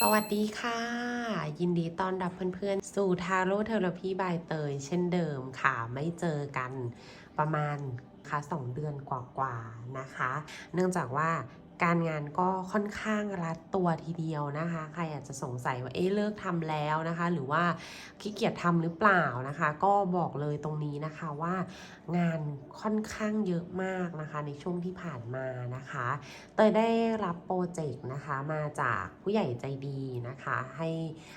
สวัสดีค่ะ ยินดีต้อนรับเพื่อนๆ สู่ทาโร่เทอราพีบายเตย เช่นเดิมค่ะ ไม่เจอกันประมาณค่ะสองเดือนกว่าๆนะคะ เนื่องจากว่า การงานก็ค่อนข้างรัดตัวทีเดียวนะคะ ใครอาจจะสงสัยว่าเอ๊ะเลิกทำแล้วนะคะ หรือว่าขี้เกียจทำหรือเปล่านะคะ ก็บอกเลยตรงนี้นะคะว่างานค่อนข้างเยอะมากนะคะในช่วงที่ผ่านมานะคะเตยได้รับโปรเจกต์นะคะมาจากผู้ใหญ่ใจดีนะคะ ให้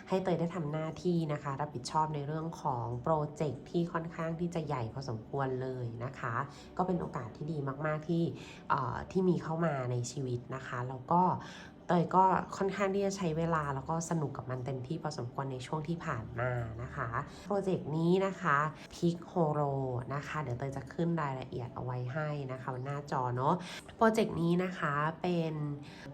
ให้เตยได้ทำหน้าที่นะคะ รับผิดชอบในเรื่องของโปรเจกต์ที่ค่อนข้างที่จะใหญ่พอสมควรเลยนะคะ ก็เป็นโอกาสที่ดีมาก ๆที่เอ่อที่มีเข้ามาในชีวิตนะคะ แล้วก็เตยก็ค่อนข้างที่จะใช้เวลาแล้วก็สนุกกับมันเต็มที่พอสมควรในช่วงที่ผ่านมานะคะโปรเจกต์นี้นะคะพิกโฮโรนะคะ เดี๋ยวเตยจะขึ้นรายละเอียดเอาไว้ให้นะคะหน้าจอเนาะโปรเจกต์นี้นะคะเป็น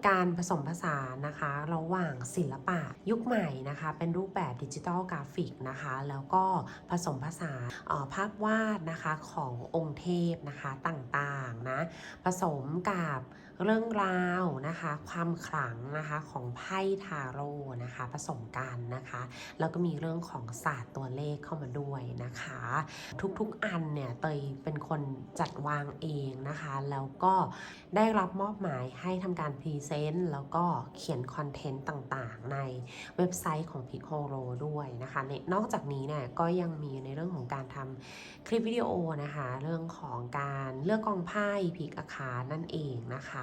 การผสมผสานนะคะ ระหว่างศิลปะยุคใหม่นะคะ เป็นรูปแบบดิจิทัลกราฟิกนะคะ แล้วก็ผสมผสานออภาพวาดนะคะขององค์เทพนะคะต่างๆนะผสมกับเรื่องราวนะคะ ความขลังนะคะของไพ่ทาโร่นะคะผสมกันนะคะ แล้วก็มีเรื่องของศาสตร์ตัวเลขเข้ามาด้วยนะคะ ทุกๆอันเนี่ยเตยเป็นคนจัดวางเองนะคะ แล้วก็ได้รับมอบหมายให้ทำการพรีเซนต์แล้วก็เขียนคอนเทนต์ต่างๆ ในเว็บไซต์ของ p i c o r o ด้วยนะคะนนอกจากนี้เนี่ยก็ยังมีในเรื่องของการทำคลิปวิดีโอนะคะ เรื่องของการเลือกกองไพ่พิกอาคานั่นเองนะคะ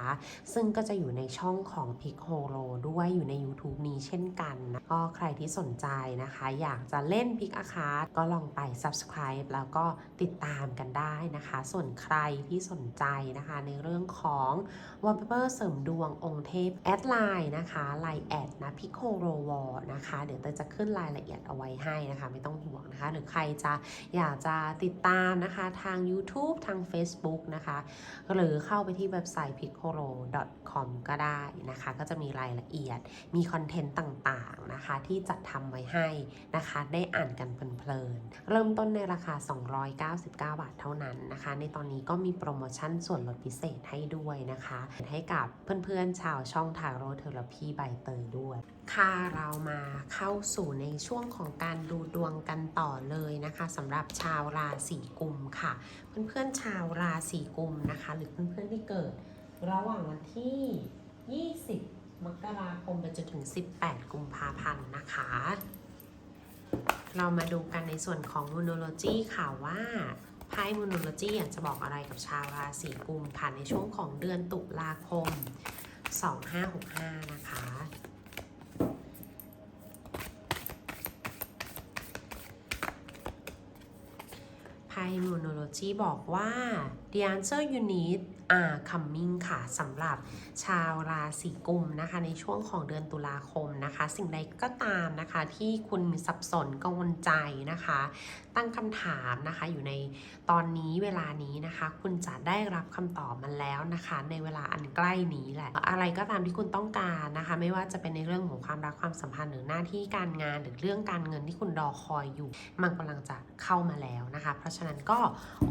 ซึ่งก็จะอยู่ในช่องของ p i c o r o ด้วยอยู่ใน YouTube นี้เช่นกันนะก็ใครที่สนใจนะคะ อยากจะเล่นพิกอาคาก็ลองไป subscribe แล้วก็ติดตามกันได้นะคะ ส่วนใครที่สนใจนะคะในเรื่องของ wallpaper เสริมดวงองค์เทพแอดไลน์นะคะไลน์แอดนะพิโคโรวอนะคะ เดี๋ยวเตยจะขึ้นรายละเอียดเอาไว้ให้นะคะ ไม่ต้องห่วงนะคะ หรือใครจะอยากจะติดตามนะคะ ทาง YouTube ทาง Facebook นะคะ หรือเข้าไปที่เว็บไซต์ piccolo.com ก็ได้นะคะ ก็จะมีรายละเอียด มีคอนเทนต์ต่างๆนะคะ ที่จัดทำไว้ให้นะคะ ได้อ่านกันเพลินๆ เริ่มต้นในราคา 299 บาทเท่านั้นนะคะ ในตอนนี้ก็มีโปรโมชั่นส่วนลดพิเศษให้ด้วยนะคะ ให้กับเพื่อนๆ ชาวช่องทาโร่เทอราพีใบเตยด้วย ค่ะเรามาเข้าสู่ในช่วงของการดูดวงกันต่อเลยนะคะสำหรับชาวราศีกุมค่ะ เพื่อนๆชาวราศีกุมนะคะ หรือเพื่อนๆที่เกิด ระหว่างวันที่ 20 มกราคมไปจนถึง 18 กุมภาพันธ์นะคะ เรามาดูกันในส่วนของมูโนโลจีค่ะว่าไพ่มูโนโลจีอยากจะบอกอะไรกับชาวราศีกุมค่ะในช่วงของเดือนตุลาคม 2565 นะคะไพ่มูโนโลจีบอกว่า the answer you need are coming ค่ะสำหรับชาวราศีกุมนะคะ ในช่วงของเดือนตุลาคมนะคะ สิ่งใดก็ตามนะคะ ที่คุณสับสนกังวลใจนะคะ ตั้งคำถามนะคะอยู่ในตอนนี้เวลานี้นะคะ คุณจะได้รับคำตอบมันแล้วนะคะ ในเวลาอันใกล้นี้แหละ อะไรก็ตามที่คุณต้องการนะคะ ไม่ว่าจะเป็นในเรื่องของความรักความสัมพันธ์หรือหน้าที่การงานหรือเรื่องการเงินที่คุณรอคอยอยู่ มันกำลังจะเข้ามาแล้วนะคะ เพราะฉะนั้นก็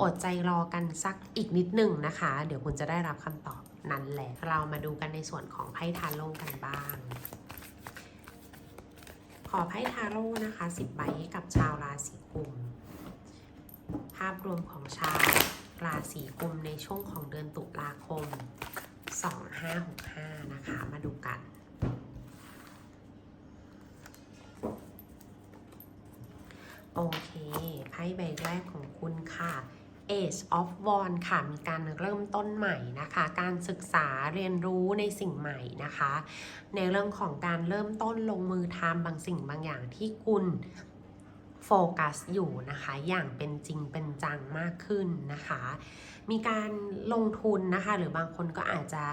อดใจรอกันสักอีกนิดหนึ่งนะคะ เดี๋ยวคุณจะได้รับคำตอบนั้นแหละ เรามาดูกันในส่วนของไพ่ทาโร่กันบ้าง ขอไพ่ทาโร่นะคะ10ใบให้กับชาวราศีกุม ภาพรวมของชาวราศีกุมในช่วงของเดือนตุลาคม 2565 นะคะ มาดูกันโอเค ไพ่ใบแรกของคุณค่ะ Age of w o n ค่ะ มีการเริ่มต้นใหม่นะคะ การศึกษาเรียนรู้ในสิ่งใหม่นะคะ ในเรื่องของการเริ่มต้นลงมือทำบางสิ่งบางอย่างที่คุณโฟกัสอยู่นะคะ อย่างเป็นจริงเป็นจังมากขึ้นนะคะ มีการลงทุนนะคะ หรือบางคนก็อาจจะ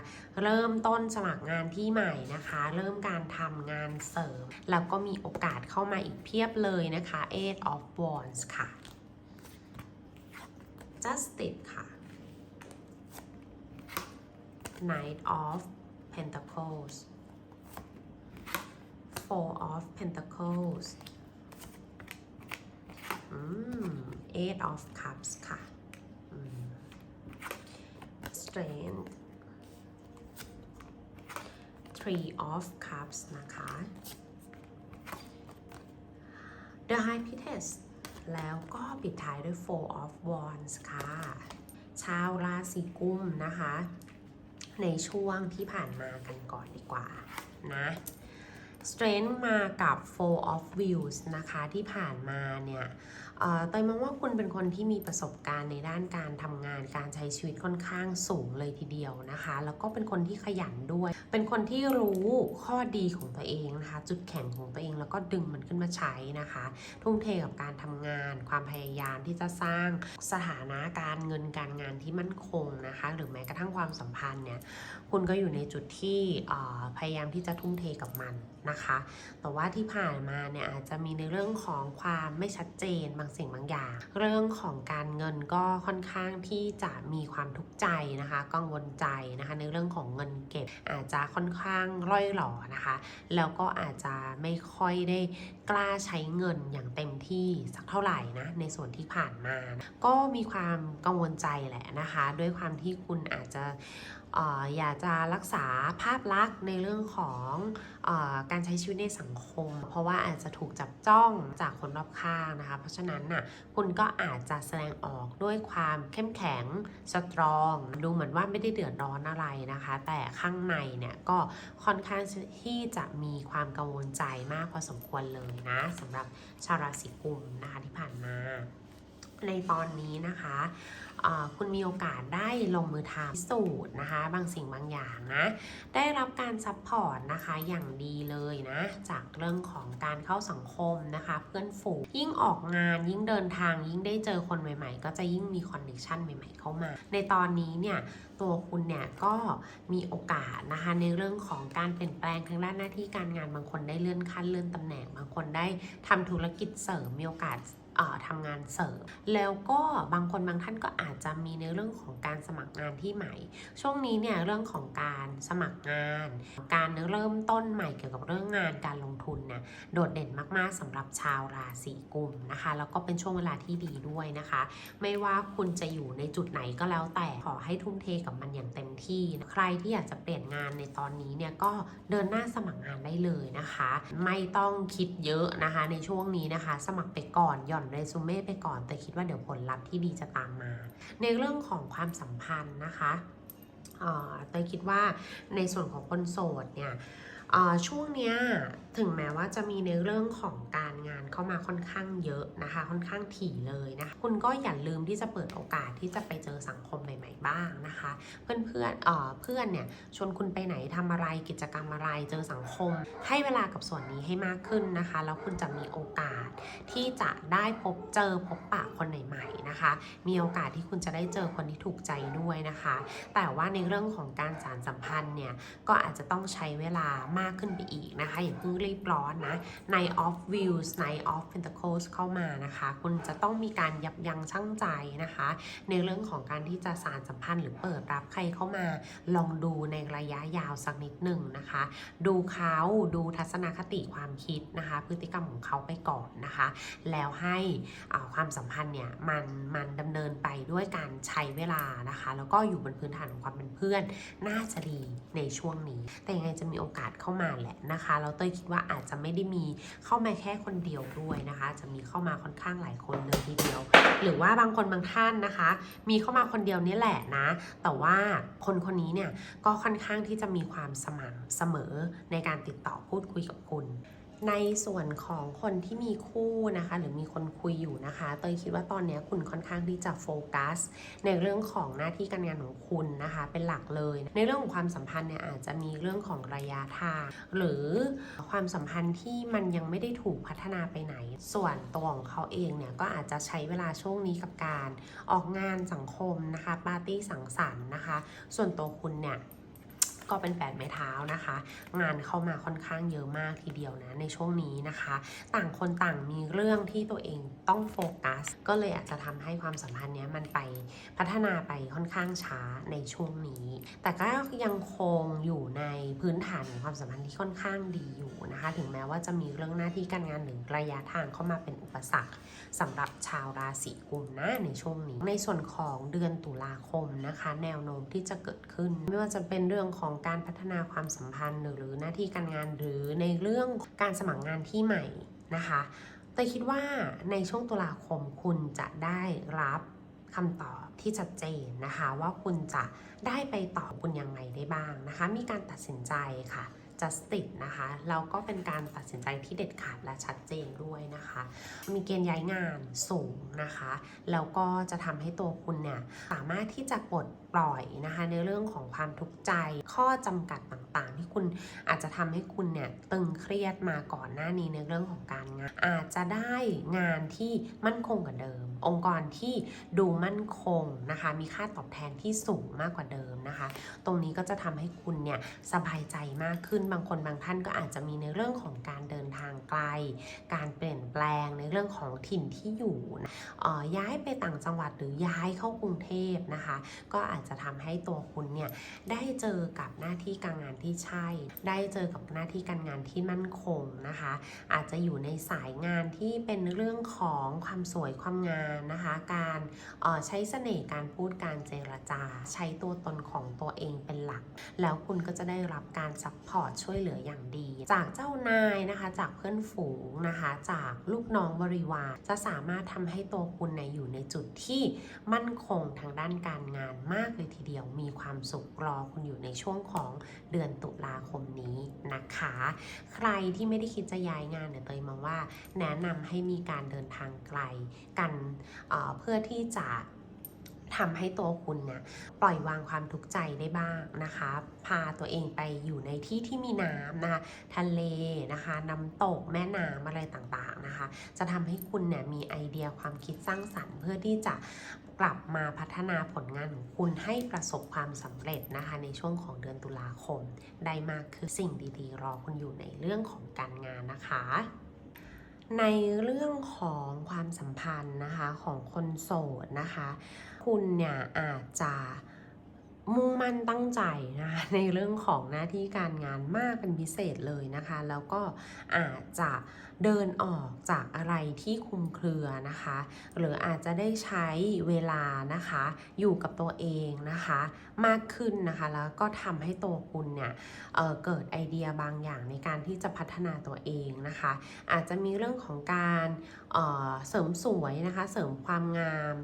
เริ่มต้นสมัครงานที่ใหม่นะคะ เริ่มการทำงานเสริม แล้วก็มีโอกาสเข้ามาอีกเพียบเลยนะคะ Eight of Wands ค่ะ Justice ค่ะ Knight of Pentacles Four of Pentacles Eight of Cups ค่ะ Strength Three of Cups นะคะ The High Priestess แล้วก็ปิดท้ายด้วย Four of Wands ค่ะ ชาวราศีกุมนะคะ ในช่วงที่ผ่านมากันก่อนดีกว่านะ Strength มากับ Four of Wheels นะคะที่ผ่านมาเนี่ยเอ่อตยมองว่าคุณเป็นคนที่มีประสบการณ์ในด้านการทำงานการใช้ชีวิตค่อนข้างสูงเลยทีเดียวนะคะ แล้วก็เป็นคนที่ขยันด้วย เป็นคนที่รู้ข้อดีของตัวเองนะคะ จุดแข็งของตัวเองแล้วก็ดึงมันขึ้นมาใช้นะคะ ทุ่มเทกับการทำงาน ความพยายามที่จะสร้างสถานะการเงินการงานที่มั่นคงนะคะ หรือแม้กระทั่งความสัมพันธ์เนี่ยคุณก็อยู่ในจุดที่พยายามที่จะทุ่มเทกับมันนะคะ แต่ว่าที่ผ่านมาเนี่ยอาจจะมีในเรื่องของความไม่ชัดเจนบางสิ่งบางอย่าง เรื่องของการเงินก็ค่อนข้างที่จะมีความทุกข์ใจนะคะ กังวลใจนะคะ ในเรื่องของเงินเก็บอาจจะค่อนข้างร่อยหล่อนะคะ แล้วก็อาจจะไม่ค่อยได้กล้าใช้เงินอย่างเต็มที่สักเท่าไหร่นะในส่วนที่ผ่านมา ก็มีความกังวลใจแหละนะคะ ด้วยความที่คุณอาจจะ อ่ออยากจะรักษาภาพลักษณ์ในเรื่องของอการใช้ชีวิตในสังคม เพราะว่าอาจจะถูกจับจ้องจากคนรอบข้างนะคะ เพราะฉะนั้นน่ะคุณก็อาจจะแสดงออกด้วยความเข้มแข็งสตรอง ดูเหมือนว่าไม่ได้เดือดร้อนอะไรนะคะ แต่ข้างในเนี่ยก็ค่อนข้างที่จะมีความกังวลใจมากพอสมควรเลยนะสำหรับชาวราศีกุมนะคะที่ผ่านมา ในตอนนี้นะคะคุณมีโอกาสได้ลงมือทำพิสูจน์นะคะ บางสิ่งบางอย่างนะ ได้รับการซัพพอร์ตนะคะอย่างดีเลยนะ จากเรื่องของการเข้าสังคมนะคะ เพื่อนฝูงยิ่งออกงานยิ่งเดินทางยิ่งได้เจอคนใหม่ๆ ก็จะยิ่งมีคอนเนคชันใหม่ๆ เข้ามา ในตอนนี้เนี่ยตัวคุณเนี่ยก็มีโอกาสนะคะในเรื่องของการเปลี่ยนแปลงทางด้านหน้าที่การงานบางคนได้เลื่อนขั้นเลื่อนตำแหน่งบางคนได้ทำธุรกิจเสริมมีโอกาส ทำงานเสริม แล้วก็บางคนบางท่านก็อาจจะมีในเรื่องของการสมัครงานที่ใหม่ ช่วงนี้เนี่ยเรื่องของการสมัครงาน การเริ่มต้นใหม่เกี่ยวกับเรื่องงานการลงทุนนี่ยโดดเด่นมากๆสำหรับชาวราศีกุมนะคะ แล้วก็เป็นช่วงเวลาที่ดีด้วยนะคะ ไม่ว่าคุณจะอยู่ในจุดไหนก็แล้วแต่ขอให้ทุ่มเทกับมันอย่างเต็มที่ ใครที่อยากจะเปลี่ยนงานในตอนนี้เนี่ยก็เดินหน้าสมัครงานได้เลยนะคะ ไม่ต้องคิดเยอะนะคะในช่วงนี้นะคะ สมัครไปก่อนหย่อนเรซูเม่ไปก่อน แต่คิดว่าเดี๋ยวผลลัพธ์ที่ดีจะตามมา ในเรื่องของความสัมพันธ์นะคะเออเตยคิดว่าในส่วนของคนโสดเนี่ยช่วงเนี้ย ถึงแม้ว่าจะมีในเรื่องของการงานเข้ามาค่อนข้างเยอะนะคะ ค่อนข้างถี่เลยนะคะคุณก็อย่าลืมที่จะเปิดโอกาสที่จะไปเจอสังคมใหม่ ๆ บ้างนะคะ เพื่อนเพื่อนเอ่อเพื่อนเนี่ยชวนคุณไปไหนทำอะไรกิจกรรมอะไรเจอสังคม ให้เวลากับส่วนนี้ให้มากขึ้นนะคะ แล้วคุณจะมีโอกาสที่จะได้พบเจอพบปะคนใหม่ๆนะคะ มีโอกาสที่คุณจะได้เจอคนที่ถูกใจด้วยนะคะ แต่ว่าในเรื่องของการสารสัมพันธ์เนี่ยก็อาจจะต้องใช้เวลามากขึ้นไปอีกนะคะอย่าเพิ่งรีบร้อนนะใน off views ใน of pentacles เข้ามานะคะ คุณจะต้องมีการยับยั้งชั่งใจนะคะ ในเรื่องของการที่จะสารสัมพันธ์หรือเปิดรับใครเข้ามา ลองดูในระยะยาวสักนิดหนึ่งนะคะ ดูเขาดูทัศนคติความคิดนะคะ พฤติกรรมของเขาไปก่อนนะคะ แล้วให้ความสัมพันธ์เนี่ยมันมันดำเนินไปด้วยการใช้เวลานะคะ แล้วก็อยู่บนพื้นฐานของความเป็นเพื่อน น่าจะดีในช่วงนี้ แต่ยังไงจะมีโอกาสเข้ามาแหละนะคะแล้วเต้ยคิดว่าว่าอาจจะไม่ได้มีเข้ามาแค่คนเดียวด้วยนะคะ จะมีเข้ามาค่อนข้างหลายคนเลยทีเดียว หรือว่าบางคนบางท่านนะคะ มีเข้ามาคนเดียวนี่แหละนะ แต่ว่าคนคนนี้เนี่ยก็ค่อนข้างที่จะมีความสม่ำเสมอในการติดต่อพูดคุยกับคุณ ในส่วนของคนที่มีคู่นะคะ หรือมีคนคุยอยู่นะคะ เตยคิดว่าตอนนี้คุณค่อนข้างที่จะโฟกัส ในเรื่องของหน้าที่การงานของคุณนะคะ เป็นหลักเลย ในเรื่องของความสัมพันธ์เนี่ยอาจจะมีเรื่องของระยะทาง หรือความสัมพันธ์ที่มันยังไม่ได้ถูกพัฒนาไปไหน ส่วนตัวของเขาเองเนี่ยก็อาจจะใช้เวลาช่วงนี้กับการออกงานสังคมนะคะปาร์ตี้สังสรรค์นะคะ ส่วนตัวคุณเนี่ย ก็เป็นแปดไม้เท้านะคะ งานเข้ามาค่อนข้างเยอะมากทีเดียวนะในช่วงนี้นะคะ ต่างคนต่างมีเรื่องที่ตัวเองต้องโฟกัส ก็เลยอาจจะทำให้ความสัมพันธ์เนี้ยมันไปพัฒนาไปค่อนข้างช้าในช่วงนี้ แต่ก็ยังคงอยู่ในพื้นฐานของความสัมพันธ์ที่ค่อนข้างดีอยู่นะคะ ถึงแม้ว่าจะมีเรื่องหน้าที่การงานหรือระยะทางเข้ามาเป็นอุปสรรคสำหรับชาวราศีกุมนะในช่วงนี้ ในส่วนของเดือนตุลาคมนะคะ แนวโน้มที่จะเกิดขึ้น ไม่ว่าจะเป็นเรื่องของการพัฒนาความสัมพันธ์ หรือหน้าที่การงานหรือในเรื่องการสมัครงานที่ใหม่นะคะแต่คิดว่าในช่วงตุลาคมคุณจะได้รับคำตอบที่ชัดเจนนะคะว่าคุณจะได้ไปต่อคุณยังไงได้บ้างนะคะ มีการตัดสินใจค่ะ justice นะคะแล้วก็เป็นการตัดสินใจที่เด็ดขาดและชัดเจนด้วยนะคะ มีเกณฑ์ย้ายงานสูงนะคะ แล้วก็จะทำให้ตัวคุณเนี่ยสามารถที่จะปลดปล่อยนะคะ ในเรื่องของความทุกข์ใจ ข้อจำกัดต่างๆ ที่คุณอาจจะทำให้คุณเนี่ยตึงเครียดมาก่อนหน้านี้ในเรื่องของการงาน อาจจะได้งานที่มั่นคงกว่าเดิม องค์กรที่ดูมั่นคงนะคะ มีค่าตอบแทนที่สูงมากกว่าเดิมนะคะ ตรงนี้ก็จะทำให้คุณเนี่ยสบายใจมากขึ้นบางคนบางท่านก็อาจจะมีในเรื่องของการเดินทางไกล การเปลี่ยนแปลงในเรื่องของถิ่นที่อยู่ออย้ายไปต่างจังหวัดหรือย้ายเข้ากรุงเทพนะคะ ก็อาจจะทำให้ตัวคุณเนี่ยได้เจอกับหน้าที่การงานที่ใช่ ได้เจอกับหน้าที่การงานที่มั่นคงนะคะ อาจจะอยู่ในสายงานที่เป็นเรื่องของความสวยความงามนะคะ การออใช้เสน่ห์การพูดการเจรจา ใช้ตัวตนของตัวเองเป็นหลัก แล้วคุณก็จะได้รับการซัพพอร์ตช่วยเหลืออย่างดี จากเจ้านายนะคะจากเพื่อนฝูงนะคะ จากลูกน้องบริวารจะสามารถทำให้ตัวคุณเนยอยู่ในจุดที่มั่นคงทางด้านการงานมากเลยทีเดียวมีความสุขรอคุณอยู่ในช่วงของเดือนตุลาคมนี้นะคะ ใครที่ไม่ได้คิดจะย้ายงานเนี่ยเตยมองว่าแนะนำให้มีการเดินทางไกลกันเเพื่อที่จะทำให้ตัวคุณเนี่ยปล่อยวางความทุกข์ใจได้บ้างนะคะ พาตัวเองไปอยู่ในที่ที่มีน้ำนะคะทะเลนะคะน้ำตกแม่น้ำอะไรต่างๆนะคะ จะทำให้คุณเนี่ยมีไอเดียความคิดสร้างสรรค์ เพื่อที่จะ กลับมาพัฒนาผลงานของคุณให้ประสบความสำเร็จนะคะ ในช่วงของเดือนตุลาคม ได้มากคือสิ่งดี ๆ รอคุณอยู่ในเรื่องของการงานนะคะในเรื่องของความสัมพันธ์นะคะของคนโสดนะคะ คุณเนี่ยอาจจะ มุ่งมั่นตั้งใจนะคะในเรื่องของหน้าที่การงานมากเป็นพิเศษเลยนะคะ แล้วก็อาจจะเดินออกจากอะไรที่คุมเครือนะคะ หรืออาจจะได้ใช้เวลานะคะ อยู่กับตัวเองนะคะ มากขึ้นนะคะ แล้วก็ทำให้ตัวคุณเนี่ยเเกิดไอเดียบางอย่างในการที่จะพัฒนาตัวเองนะคะ อาจจะมีเรื่องของการเเสริมสวยนะคะ เสริมความงาม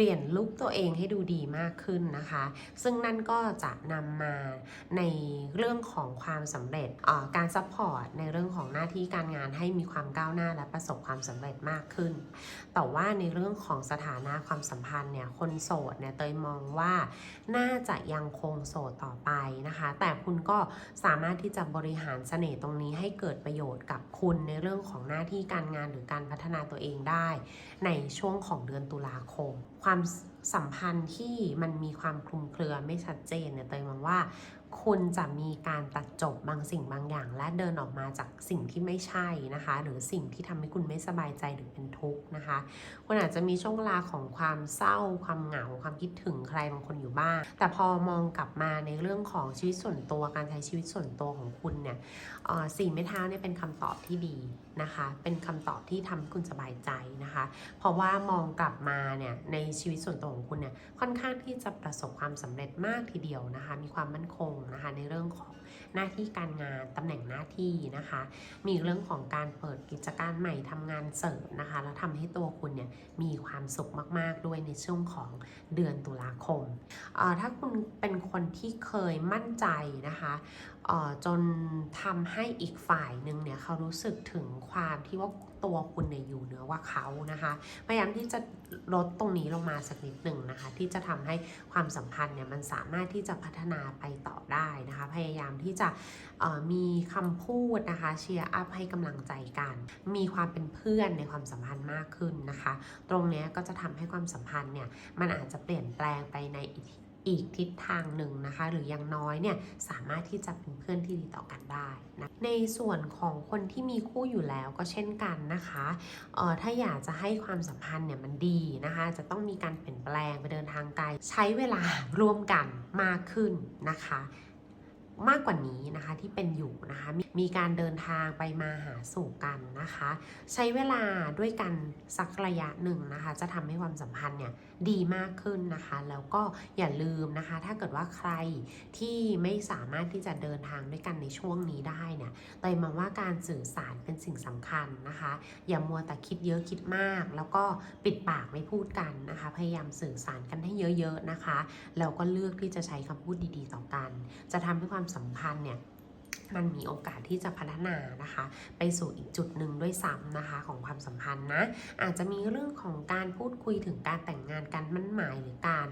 เปลี่ยนลุคตัวเองให้ดูดีมากขึ้นนะคะ ซึ่งนั่นก็จะนำมาในเรื่องของความสำเร็จการซัพพอร์ตในเรื่องของหน้าที่การงานให้มีความก้าวหน้าและประสบความสำเร็จมากขึ้น แต่ว่าในเรื่องของสถานะความสัมพันธ์เนี่ยคนโสดเนี่ยเตยมองว่าน่าจะยังคงโสดต่อไปนะคะ แต่คุณก็สามารถที่จะบริหารเสน่ห์ตรงนี้ให้เกิดประโยชน์กับคุณในเรื่องของหน้าที่การงานหรือการพัฒนาตัวเองได้ ในช่วงของเดือนตุลาคมความสัมพันธ์ที่มันมีความคลุมเครือไม่ชัดเจนเนี่ยเตยมองว่า คุณจะมีการตัดจบบางสิ่งบางอย่าง และเดินออกมาจากสิ่งที่ไม่ใช่นะคะ หรือสิ่งที่ทำให้คุณไม่สบายใจหรือเป็นทุกข์นะคะ คุณอาจจะมีช่วงเวลาของความเศร้า ความเหงา ความคิดถึงใครบางคนอยู่บ้าง แต่พอมองกลับมาในเรื่องของชีวิตส่วนตัวการใช้ชีวิตส่วนตัวของคุณเนี่ยสี่ไม้เท้าเนี่ยเป็นคำตอบที่ดีนะคะ เป็นคำตอบที่ทำให้คุณสบายใจนะคะ เพราะว่ามองกลับมาเนี่ยในชีวิตส่วนตัวของคุณเนี่ยค่อนข้างที่จะประสบความสำเร็จมากทีเดียวนะคะ มีความมั่นคงนะคะในเรื่องของหน้าที่การงานตำแหน่งหน้าที่นะคะ มีเรื่องของการเปิดกิจการใหม่ทำงานเสริมนะคะ แล้วทำให้ตัวคุณเนี่ยมีความสุขมาก ๆ ด้วยในช่วงของเดือนตุลาคม ถ้าคุณเป็นคนที่เคยมั่นใจนะคะ จนทำให้อีกฝ่ายหนึ่งเนี่ยเขารู้สึกถึงความที่ว่าตัวคุณเนี่ยอยู่เหนือกว่าเขานะคะพยายามที่จะลดตรงนี้ลงมาสักนิดหนึ่งนะคะ ที่จะทำให้ความสัมพันธ์เนี่ยมันสามารถที่จะพัฒนาไปต่อได้นะคะ พยายามที่จะมีคำพูดนะคะเชียร์อัพให้กำลังใจกัน มีความเป็นเพื่อนในความสัมพันธ์มากขึ้นนะคะ ตรงนี้ก็จะทำให้ความสัมพันธ์เนี่ยมันอาจจะเปลี่ยนแปลงไปในอีก อีกทิศทางหนึ่งนะคะ หรืออย่างน้อยเนี่ยสามารถที่จะเป็นเพื่อนที่ดีต่อกันได้นะในส่วนของคนที่มีคู่อยู่แล้วก็เช่นกันนะคะเออถ้าอยากจะให้ความสัมพันธ์เนี่ยมันดีนะคะ จะต้องมีการเปลี่ยนแปลงไปเดินทางไกล ใช้เวลาร่วมกันมากขึ้นนะคะ มากกว่านี้นะคะที่เป็นอยู่นะคะมีมีการเดินทางไปมาหาสู่กันนะคะ ใช้เวลาด้วยกันสักระยะหนึ่งนะคะ จะทำให้ความสัมพันธ์เนี่ยดีมากขึ้นนะคะ แล้วก็อย่าลืมนะคะ ถ้าเกิดว่าใครที่ไม่สามารถที่จะเดินทางด้วยกันในช่วงนี้ได้เนี่ยเตยมองว่าการสื่อสารเป็นสิ่งสำคัญนะคะ อย่ามัวแต่คิดเยอะคิดมาก แล้วก็ปิดปากไม่พูดกันนะคะ พยายามสื่อสารกันให้เยอะๆนะคะแล้วก็เลือกที่จะใช้คำพูดดีๆ ต่อกัน จะทำให้ความสัมพันธ์เนี่ยมันมีโอกาสที่จะพัฒนานะคะ ไปสู่อีกจุดหนึ่งด้วยซ้ำนะคะของความสัมพันธ์นะ อาจจะมีเรื่องของการพูดคุยถึงการแต่งงานกันมั่นหมายหรือการ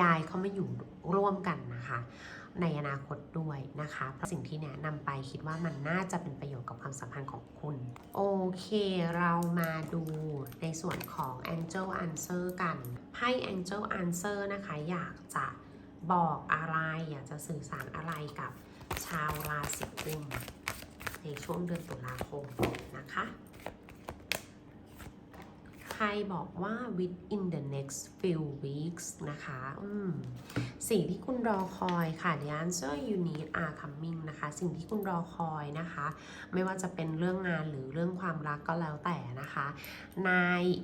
ย้ายเข้ามาอยู่ร่วมกันนะคะ ในอนาคตด้วยนะคะเพราะสิ่งที่แนะนำไปคิดว่ามันน่าจะเป็นประโยชน์กับความสัมพันธ์ของคุณ โอเคเรามาดูในส่วนของ Angel Answer กันไพ่ Angel Answer นะคะอยากจะ บอกอะไรอยากจะสื่อสารอะไรกับชาวราศีกุมในช่วงเดือนตุลาคมนะคะใครบอกว่า within the next few weeks นะคะ อืม สิ่งที่คุณรอคอยค่ะ the answer you need are coming นะคะ สิ่งที่คุณรอคอยนะคะ ไม่ว่าจะเป็นเรื่องงานหรือเรื่องความรักก็แล้วแต่นะคะ ใน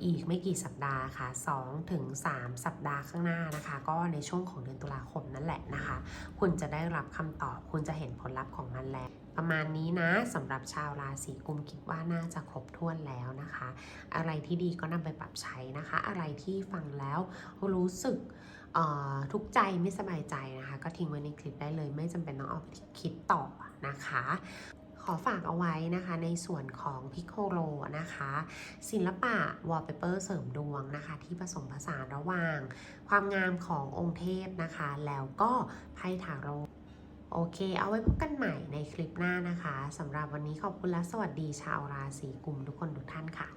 อีกไม่กี่สัปดาห์ค่ะ2ถึง3สัปดาห์ข้างหน้านะคะ ก็ในช่วงของเดือนตุลาคมนั่นแหละนะคะ คุณจะได้รับคำตอบ คุณจะเห็นผลลัพธ์ของมันแล้ว ประมาณนี้นะสำหรับชาวราศีกุมคิดว่าน่าจะครบถ้วนแล้วนะคะ อะไรที่ดีก็นำไปปรับใช้นะคะ อะไรที่ฟังแล้วรู้สึกทุกใจไม่สบายใจนะคะ ก็ทิ้งไว้ในคลิปได้เลย ไม่จำเป็นต้องเอาไปคิดต่อนะคะขอฝากเอาไว้นะคะในส่วนของพิโคโลนะคะ ศิลปะวอลเปเปอร์เสริมดวงนะคะ ที่ผสมผสานระหว่าง ความงามขององค์เทพนะคะ แล้วก็ไพ่ทาโร่ โอเค เอาไว้พบกันใหม่ในคลิปหน้านะคะสำหรับวันนี้ขอบคุณและสวัสดีชาวราศีกุมทุกคนทุกท่านค่ะ